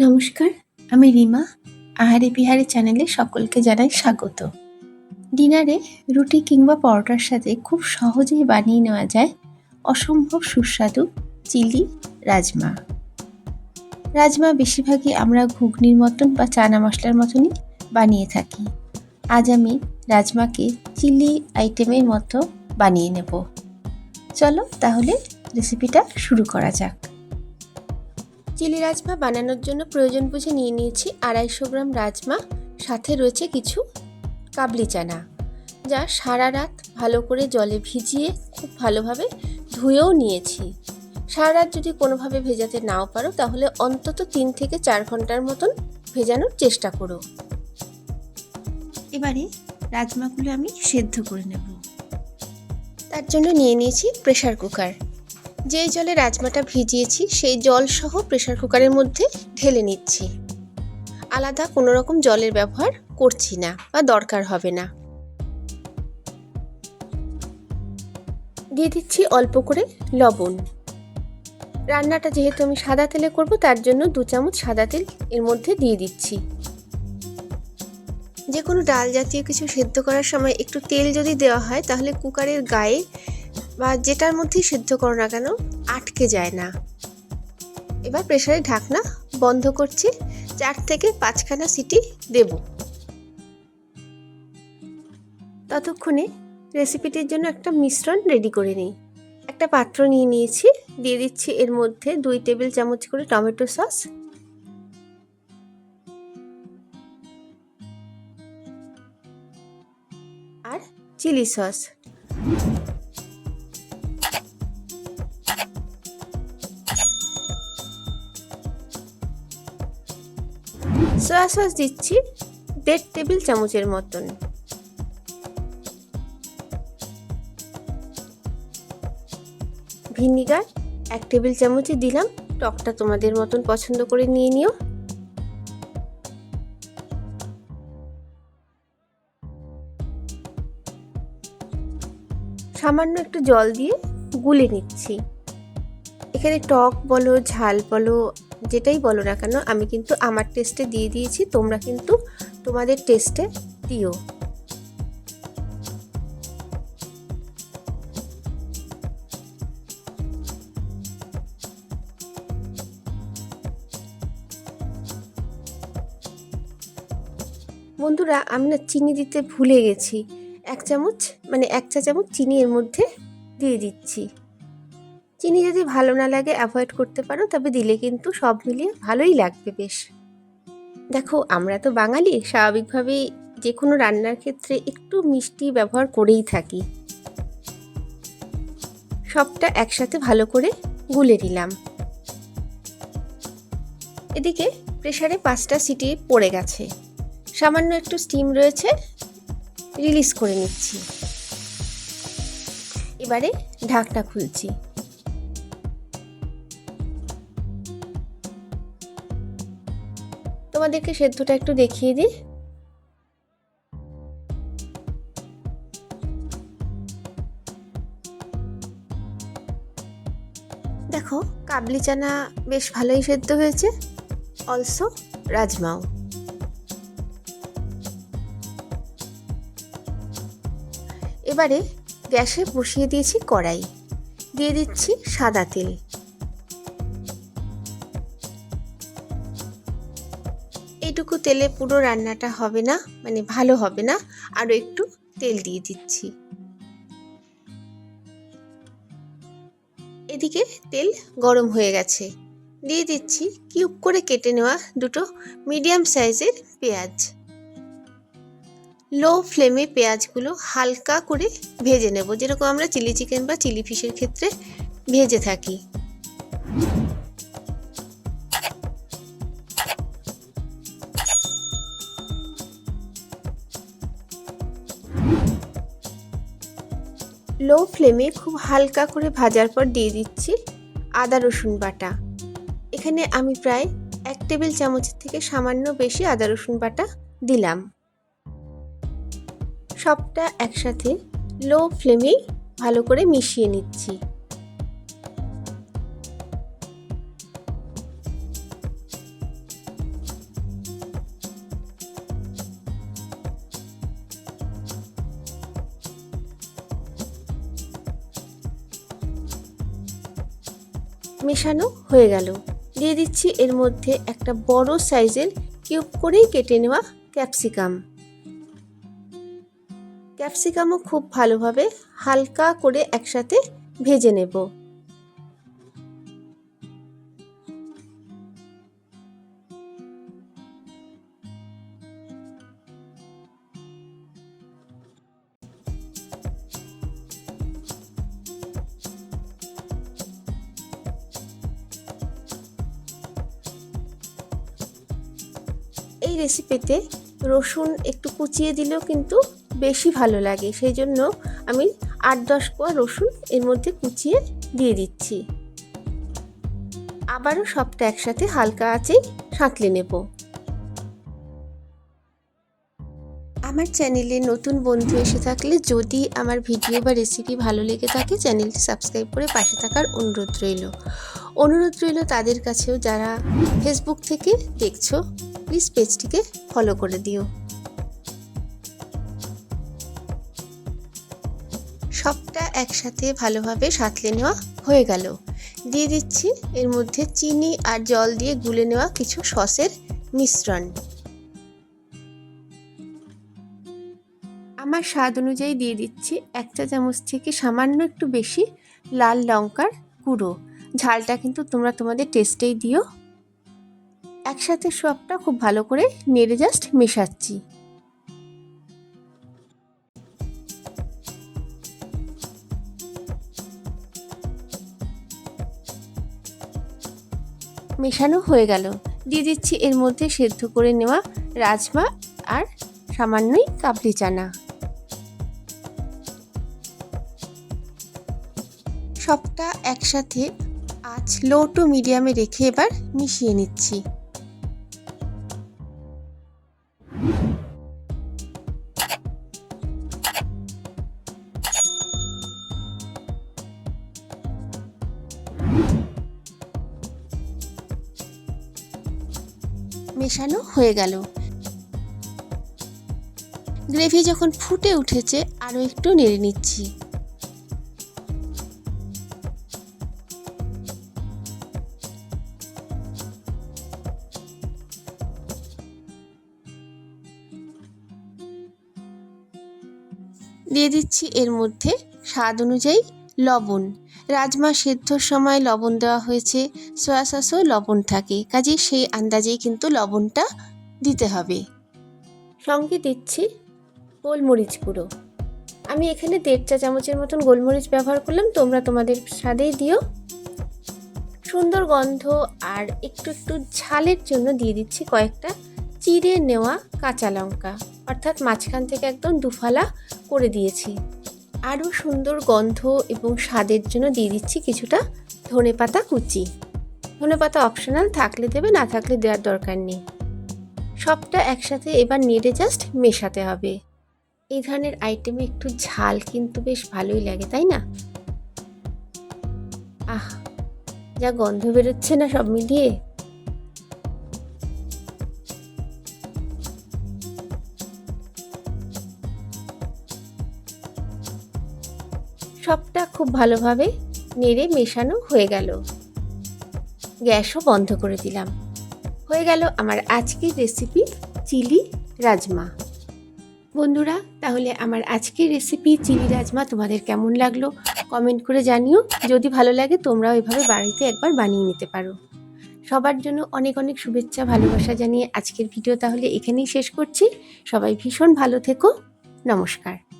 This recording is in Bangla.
নমস্কার, আমি রিমা। আহারে বিহারে চ্যানেলে সকলকে জানাই স্বাগত। ডিনারে রুটি কিংবা পরোটার সাথে খুব সহজেই বানিয়ে নেওয়া যায় অসম্ভব সুস্বাদু চিলি রাজমা। রাজমা বেশিরভাগই আমরা ঘুগনির মতন বা চানা মশলার মতনই বানিয়ে থাকি। আজ আমি রাজমাকে চিলি আইটেমের মতো বানিয়ে নেব। চলো তাহলে রেসিপিটা শুরু করা যাক। চিলি রাজমা বানানোর জন্য প্রয়োজন বুঝে নিয়ে নিয়েছি আড়াইশো গ্রাম রাজমা। সাথে রয়েছে কিছু কাবলি চানা যা সারা রাত ভালো করে জলে ভিজিয়ে খুব ভালোভাবে ধুয়েও নিয়েছি। সারা রাত যদি কোনোভাবে ভেজাতে নাও পারো তাহলে অন্তত তিন থেকে চার ঘণ্টার মতন ভেজানোর চেষ্টা করো। এবারে রাজমাগুলো আমি সেদ্ধ করে নেব। তার জন্য নিয়ে নিয়েছি প্রেশার কুকার। যেই জলে রাজমাটা ভিজিয়েছি, সেই জল সহ প্রেশার কুকারের মধ্যে ঢেলে নিচ্ছি। আলাদা কোনো রকম জলের ব্যবহার করছি না বা দরকার হবে না। দিয়ে দিচ্ছি অল্প করে লবণ। রান্নাটা যেহেতু আমি সাদা তেলে করব, তার জন্য দু চামচ সাদা তেল এর মধ্যে দিয়ে দিচ্ছি। যে কোনো ডাল জাতীয় কিছু সেদ্ধ করার সময় একটু তেল যদি দেওয়া হয়, তাহলে কুকারের গায়ে বা যেটার মধ্যেই সেদ্ধ করো না কেন, আটকে যায় না। এবার প্রেশারে ঢাকনা বন্ধ করছি, চার থেকে পাঁচখানা সিটি দেব। ততক্ষণে রেসিপিটির জন্য একটা মিশ্রণ রেডি করে নিই। একটা পাত্র নিয়ে নিয়েছি, দিয়ে দিচ্ছি এর মধ্যে দুই টেবিল চামচ করে টমেটো সস। আর চিলি সস। সয়া সস দিচ্ছি দেড় টেবিল চামচের মতন। ভিনিগার, এক টেবিল চামচে দিলাম। টকটা তোমাদের মতন পছন্দ করে নিয়ে নিও। সামান্য একটু জল দিয়ে গুলে নিচ্ছি। এখানে টক বলো, ঝাল বলো যেটাই বলো না কেন, আমি কিন্তু আমার টেস্টে দিয়ে দিয়েছি, তোমরা কিন্তু তোমাদের টেস্টে দিও। বন্ধুরা, আমি না চিনি দিতে ভুলে গেছি। এক চামচ মানে এক চা চামচ চিনি এর মধ্যে দিয়ে দিচ্ছি। চিনি যদি ভালো না লাগে অ্যাভয়েড করতে পারো, তবে দিলে কিন্তু সব মিলিয়ে ভালোই লাগবে বেশ। দেখো, আমরা তো বাঙালি, স্বাভাবিকভাবেই যে কোনো রান্নার ক্ষেত্রে একটু মিষ্টি ব্যবহার করেই থাকি। সবটা একসাথে ভালো করে গুলে নিলাম। এদিকে প্রেশারে পাঁচটা সিটি পড়ে গেছে। সামান্য একটু স্টিম রয়েছে রিলিজ করে নিচ্ছি। এবারে ঢাকটা খুলছি। তোমাদেরকে সেদ্ধটা একটু দেখিয়ে দিই। দেখো, কাবলি চানা বেশ ভালোই সেদ্ধ হয়েছে। অলসো রাজমাও। এবারে গ্যাসে বসিয়ে দিয়েছি কড়াই। দিয়ে দিচ্ছি সাদা তেল। তেলে পুরো রান্নাটা হবে না মানে ভালো হবে না আরও একটু তেল দিয়ে দিচ্ছি। এদিকে তেল গরম হয়ে গেছে। দিয়ে দিচ্ছি কিউব করে কেটে নেওয়া দুটো মিডিয়াম সাইজের পেঁয়াজ। লো ফ্লেমে পেঁয়াজগুলো হালকা করে ভেজে নেব, যেরকম আমরা চিলি চিকেন বা চিলি ফিশের ক্ষেত্রে ভেজে থাকি। লো ফ্লেমে খুব হালকা করে ভাজার পর দিয়ে দিচ্ছি আদা রসুন বাটা। এখানে আমি প্রায় এক টেবিল চামচের থেকে সামান্য বেশি আদা রসুন বাটা দিলাম। সবটা একসাথে লো ফ্লেমেই ভালো করে মিশিয়ে নিচ্ছি। মেশানো হয়ে গেল। দিয়ে দিচ্ছি এর মধ্যে একটা বড় সাইজের কিউব করেই কেটে নেওয়া ক্যাপসিকাম। ক্যাপসিকামও খুব ভালোভাবে হালকা করে একসাথে ভেজে নেব। রেসিপিতে রসুন একটু কুচিয়ে দিলেও কিন্তু বেশি ভালো লাগে। সেই জন্য আমি আট দশ কোয়া রসুন এর মধ্যে কুচিয়ে দিয়ে দিচ্ছি। আবারও সবটা একসাথে হালকা আঁচেই সাঁতলে নেব। আমার চ্যানেলে নতুন বন্ধু এসে থাকলে যদি আমার ভিডিও বা রেসিপি ভালো লেগে থাকে, চ্যানেলটি সাবস্ক্রাইব করে পাশে থাকার অনুরোধ রইল। অনুরোধ রইল তাদের কাছেও যারা ফেসবুক থেকে দেখছ প্লিজ পেজটিকে ফলো করে দিও। সবটা একসাথে ভালোভাবে সাঁতলে নেওয়া হয়ে গেল। দিয়ে দিচ্ছি এর মধ্যে চিনি আর জল দিয়ে গুলে নেওয়া কিছু সসের মিশ্রণ। আমার স্বাদ অনুযায়ী দিয়ে দিচ্ছি এক চা চামচ থেকে সামান্য একটু বেশি লাল লঙ্কার গুঁড়ো। ঝালটা কিন্তু তোমরা তোমাদের টেস্টেই দিও। একসাথে সবটা খুব ভালো করে নেড়ে জাস্ট মেশাচ্ছি। মেশানো হয়ে গেল। দিয়ে দিচ্ছি এর মধ্যে সেদ্ধ করে নেওয়া রাজমা আর সামান্যই কাবলি চানা। সবটা একসাথে আঁচ লো টু মিডিয়ামে রেখে এবার মিশিয়ে নিচ্ছি। মেশানো হয়ে গেল। গ্রেভি যখন ফুটে উঠেছে আরও একটু নেড়ে নিচ্ছি। দিয়ে দিচ্ছি এর মধ্যে স্বাদ অনুযায়ী লবণ। রাজমা সেদ্ধর সময় লবণ দেওয়া হয়েছে সয়া সসও লবণ থাকে। কাজে সেই আন্দাজেই কিন্তু লবণটা দিতে হবে। সঙ্গে দিচ্ছি গোলমরিচ গুঁড়ো। আমি এখানে দেড় চা চামচের মতন গোলমরিচ ব্যবহার করলাম, তোমরা তোমাদের স্বাদেই দিও। সুন্দর গন্ধ আর একটু একটু ঝালের জন্য দিয়ে দিচ্ছি কয়েকটা চিড়ে নেওয়া কাঁচা লঙ্কা। অর্থাৎ মাঝখান থেকে একদম দুফালা করে দিয়েছি। আরও সুন্দর গন্ধ এবং স্বাদের জন্য দিয়ে দিচ্ছি কিছুটা ধনে পাতা কুচি। ধনে পাতা অপশনাল থাকলে দেবে, না থাকলে দেওয়ার দরকার নেই। সবটা একসাথে এবার নেড়ে জাস্ট মেশাতে হবে। এই ধরনের আইটেমে একটু ঝাল কিন্তু বেশ ভালোই লাগে, তাই না? আহ, যা গন্ধ বেরোচ্ছে না সব মিলিয়ে। সবটা খুব ভালোভাবে নেড়ে মেশানো হয়ে গেল। গ্যাসও বন্ধ করে দিলাম। হয়ে গেল আমার আজকের রেসিপি চিলি রাজমা। বন্ধুরা, তাহলে আমার আজকের রেসিপি চিলি রাজমা তোমাদের কেমন লাগল? কমেন্ট করে জানিও। যদি ভালো লাগে, তোমরাও এভাবে বাড়িতে একবার বানিয়ে নিতে পারো। সবার জন্য অনেক অনেক শুভেচ্ছা, ভালোবাসা জানিয়ে আজকের ভিডিও তাহলে এখানেই শেষ করছি। সবাই ভীষণ ভালো থেকো। নমস্কার।